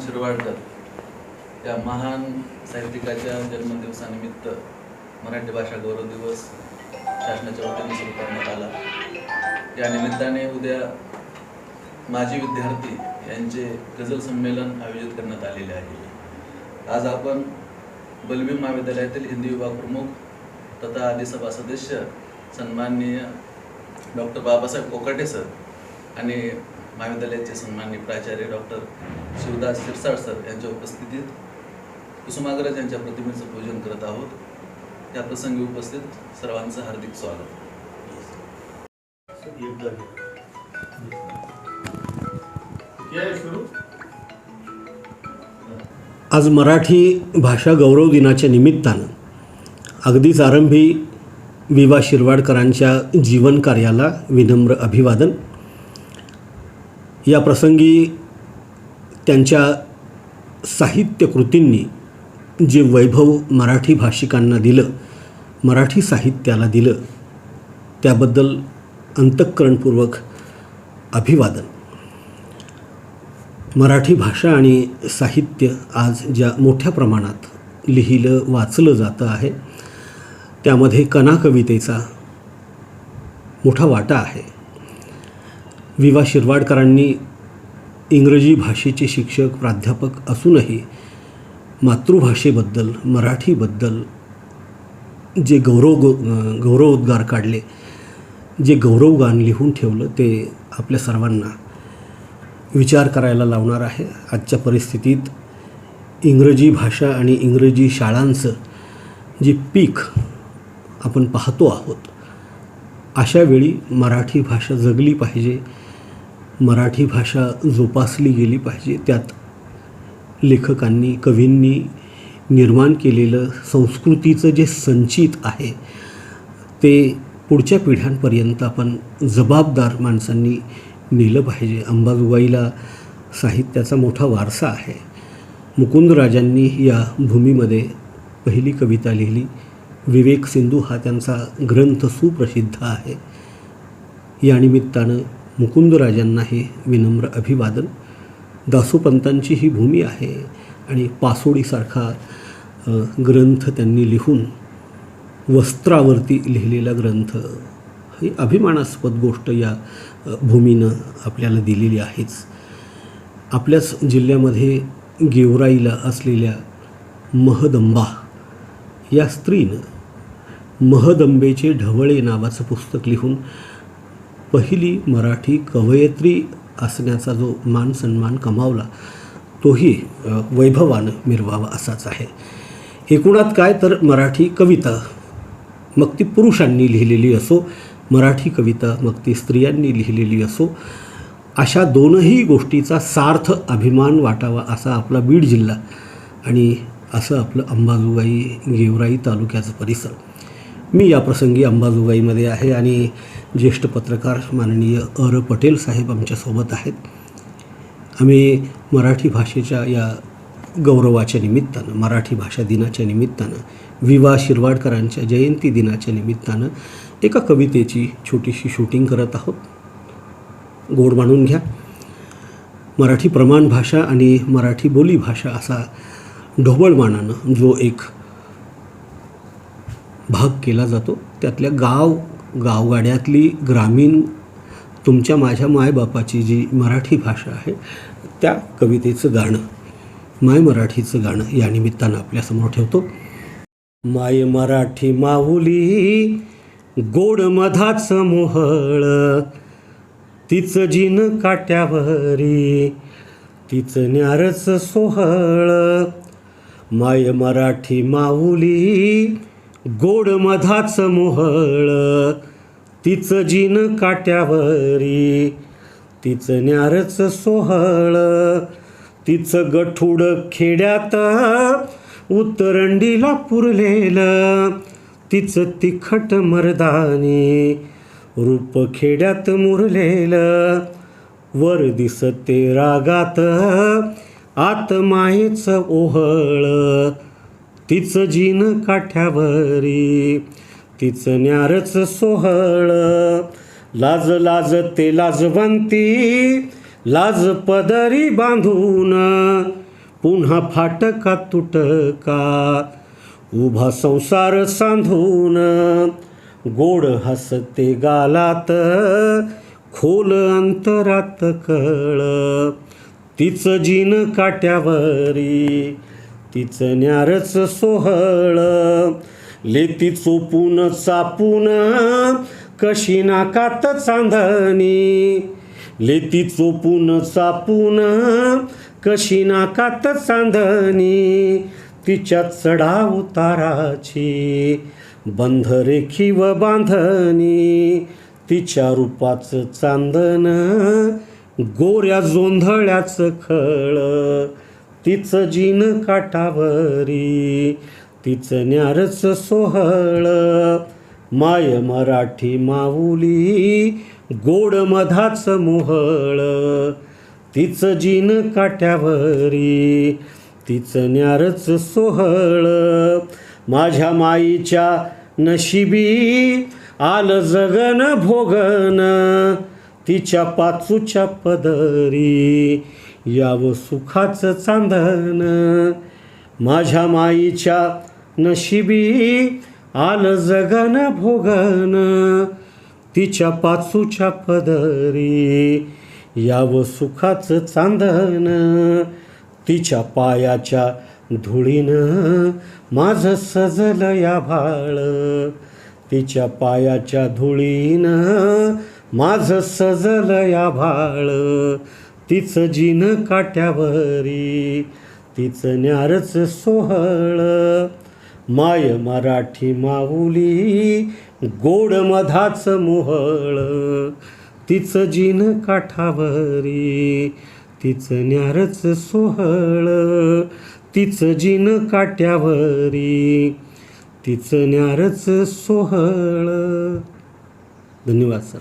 शिरवाडकर या महान साहित्यिकाच्या जन्मदिवसानिमित्त मराठी भाषा गौरव दिवस शासनाच्या वतीने सुरू करण्यात आला. या निमित्ताने उद्या माजी विद्यार्थी यांचे गझल संमेलन आयोजित करण्यात आलेले आहे. आज आपण बलबी महाविद्यालयातील हिंदी विभाग प्रमुख तथा आदिसभा सदस्य सन्माननीय डॉक्टर बाबासाहेब कोकाटे सर आणि महाविद्यालयाचे सन्माननीय प्राचार्य डॉक्टर शिवदास शिरसाळ सर यांच्या उपस्थितीत कुसुमाग्रज यांच्या प्रतिमेचं पूजन करत आहोत. या प्रसंगी उपस्थित सर्वांचं हार्दिक स्वागत. आज मराठी भाषा गौरव दिनाच्या निमित्तानं अगदीच आरंभी विवा शिरवाडकरांच्या जीवन कार्याला विनम्र अभिवादन. या प्रसंगी त्यांच्या साहित्यकृतींनी जे वैभव मराठी भाषिकांना दिलं मराठी साहित्याला दिलं त्याबद्दल अंतःकरणपूर्वक अभिवादन. मराठी भाषा आणि साहित्य आज ज्या मोठ्या प्रमाणात लिहिलं वाचलं जातं आहे त्यामध्ये कनाकवितेचा मोठा वाटा आहे. विवा शिरवाडकरांनी इंग्रजी भाषेचे शिक्षक प्राध्यापक असूनही मातृभाषेबद्दल मराठीबद्दल जे गौरव गो गौरवोद्गार काढले जे गौरवगान लिहून ठेवलं ते आपल्या सर्वांना विचार करायला लावणार आहे. आजच्या परिस्थितीत इंग्रजी भाषा आणि इंग्रजी शाळांचं जे पीक आपण पाहतो आहोत अशावेळी मराठी भाषा जगली पाहिजे. मराठी भाषा जोपासली गेली पाहिजे. त्यात लेखकांनी कवींनी निर्माण केलेलं संस्कृतीचं जे संचित आहे ते पुढच्या पिढ्यांपर्यंत आपण जबाबदार माणसांनी नेलं पाहिजे. अंबाजोगाईला साहित्याचा मोठा वारसा आहे. मुकुंदराजांनी या भूमीमध्ये पहिली कविता लिहिली. विवेक सिंधू हा त्यांचा ग्रंथ सुप्रसिद्ध आहे. या निमित्तानं मुकुंदराजांना हे विनम्र अभिवादन. दासोपंतांची ही भूमी आहे आणि पासोडीसारखा ग्रंथ त्यांनी लिहून वस्त्रावरती लिहिलेला ग्रंथ ही अभिमानास्पद गोष्ट या भूमीनं आपल्याला दिलेली आहेच. आपल्याच जिल्ह्यामध्ये गेवराईला असलेल्या महदंबा या स्त्रीनं महदंबेचे ढवळे नावाचं पुस्तक लिहून पहिली मराठी कवयित्री असण्याचा जो मान सन्मान कमावला तोही वैभवानं मिरवावा असाच आहे. एकूणात काय तर मराठी कविता मग ती पुरुषांनी लिहिलेली असो मराठी कविता मग ती स्त्रियांनी लिहिलेली असो अशा दोनही गोष्टीचा सार्थ अभिमान वाटावा असा आपला बीड जिल्हा आणि असं आपलं अंबाजोगाई गेवराई तालुक्याचं परिसर. मी या प्रसंगी अंबाजोगाईमध्ये आहे आणि ज्येष्ठ पत्रकार माननीय अर पटेल साहेब आमच्यासोबत आहेत. आम्ही मराठी भाषेच्या या गौरवाच्या निमित्तानं मराठी भाषा दिनाच्या निमित्तानं विवा शिरवाडकरांच्या जयंती दिनाच्या निमित्तानं एका कवितेची छोटीशी शूटिंग करत आहोत. गोड मानून घ्या. मराठी प्रमाण भाषा आणि मराठी बोली भाषा असा ढोबळमानानं जो एक भाग केला जातो. त्यातल्या गाव गावगाड्यातली ग्रामीण तुमच्या माझ्या मायबापाची जी मराठी भाषा आहे त्या कवितेचं गाणं माय मराठीचं गाणं या निमित्तानं आपल्यासमोर ठेवतो. माय मराठी माहुली गोड मधाच मोहळ तिचं जिन काट्यावरी तिचं न्यारच सोहळ. माय मराठी माऊली गोड मधाच मोहळ. तिचं जिन काट्यावरी तिचं न्यारच सोहळ. तिचं गठुड खेड्यात उतरंडीला पुरलेलं. तिचं तिखट मर्दानी रूप खेड्यात मुरलेलं. वर दिसते रागात आत मायेचं ओहळ. तिचं जीन काठ्यावरी तिचं न्यारच सोहळ. लाज लाज ते लाजवंती लाज पदरी बांधून पुन्हा फाटका तुटका उभा संसार सांधून. गोड हसते गालात खोल अंतरात कळ. तिचं जीन काट्यावरी तिचं न्यारच सोहळ. लेती चोपून चापून कशी नाकात चांदणी. लेती चोपून चापून कशी नाकात चांदणी. तिच्या चढा उताराची बंध रेखी व बांधणी. तिच्या रूपाचं चांदन गोऱ्या जोंधळ्याचं खळ. तिचं जीन काठावरी तिचं न्यारच सोहळ. माय मराठी माऊली गोड मधाच मोहळ. तिचं जीन काठ्यावरी तिचं न्यारच सोहळ. माझ्या माईच्या नशिबी आलं जगन भोगन तिच्या पाचूच्या पदरी. यावं सुखाचं चांदन माझ्या माईच्या नशिबी आलं जगन भोगन तिच्या पाचूच्या पदरी यावं सुखाचं चांदन तिच्या पायाच्या धुळीनं माझं सजलं या भाळ. तिच्या पायाच्या धुळीनं माझं सजलं या भाळ. तिचं जीन काठ्यावरी तिचं न्यारच सोहळ. माय मराठी माऊली गोड मधाच मोहळ. तिचं जीन काठावरी तिचं न्यारच सोहळ. तिचं जीन काट्यावरी तिचं न्यारच सोहळ. धन्यवाद सर.